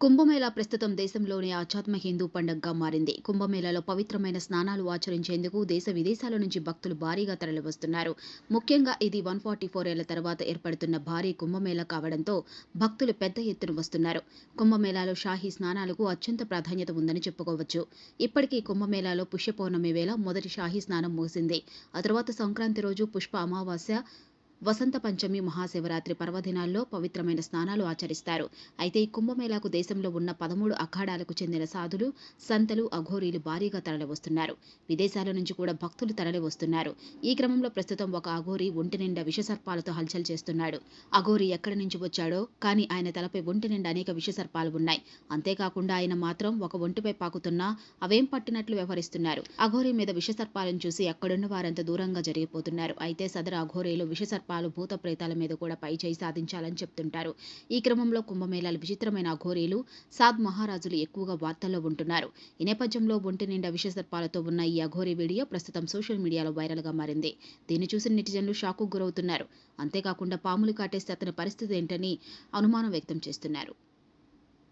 కుంభమేళా ప్రస్తుతం దేశంలోని ఆధ్యాత్మ హిందూ పండుగగా మారింది. కుంభమేళాలో పవిత్రమైన స్నానాలు ఆచరించేందుకు దేశ విదేశాల నుంచి భక్తులు భారీగా తరలివస్తున్నారు. ముఖ్యంగా ఇది వన్ ఫార్టీ ఫోర్ ఏళ్ళ తర్వాత ఏర్పడుతున్న భారీ కుంభమేళా కావడంతో భక్తులు పెద్ద ఎత్తున వస్తున్నారు. కుంభమేళాలో షాహీ స్నానాలకు అత్యంత ప్రాధాన్యత ఉందని చెప్పుకోవచ్చు. ఇప్పటికీ కుంభమేళాలో పుష్య పౌర్ణమి వేళ మొదటి షాహీ స్నానం ముగిసింది. ఆ తర్వాత సంక్రాంతి రోజు పుష్ప అమావాస్య వసంత పంచమి మహాశివరాత్రి పర్వదినాల్లో పవిత్రమైన స్నానాలు ఆచరిస్తారు. అయితే ఈ కుంభమేళాకు దేశంలో ఉన్న పదమూడు అఖాడాలకు చెందిన సాధులు సంతలు అఘోరీలు భారీగా తరలివస్తున్నారు. విదేశాల నుంచి కూడా భక్తులు తరలివస్తున్నారు. ఈ క్రమంలో ప్రస్తుతం ఒక అఘోరి ఒంటి నిండా విషసర్పాలతో హల్చల్ చేస్తున్నాడు. అఘోరి ఎక్కడి నుంచి వచ్చాడో కానీ ఆయన తలపై ఒంటి నిండా అనేక విషసర్పాలు ఉన్నాయి. అంతేకాకుండా ఆయన మాత్రం ఒక ఒంటిపై పాకుతున్నా అవేం పట్టినట్లు వ్యవహరిస్తున్నారు. అఘోరి మీద విషసర్పాలను చూసి అక్కడున్న వారంత దూరంగా జరిగిపోతున్నారు. అయితే సదరు అఘోరీలు సర్పాలు భూత ప్రేతాల మీద కూడా పై చేయి సాధించాలని చెప్తుంటారు. ఈ క్రమంలో కుంభమేళాల విచిత్రమైన అఘోరీలు సాద్ మహారాజులు ఎక్కువగా వార్తల్లో ఉంటున్నారు. ఈ నేపథ్యంలో ఒంటి నిండా విషసర్పాలతో ఉన్న ఈ అఘోరీ వీడియో ప్రస్తుతం సోషల్ మీడియాలో వైరల్గా మారింది. దీన్ని చూసిన నెటిజన్లు షాకు గురవుతున్నారు. అంతేకాకుండా పాములు కాటేస్తే అతని పరిస్థితి ఏంటని అనుమానం వ్యక్తం చేస్తున్నారు.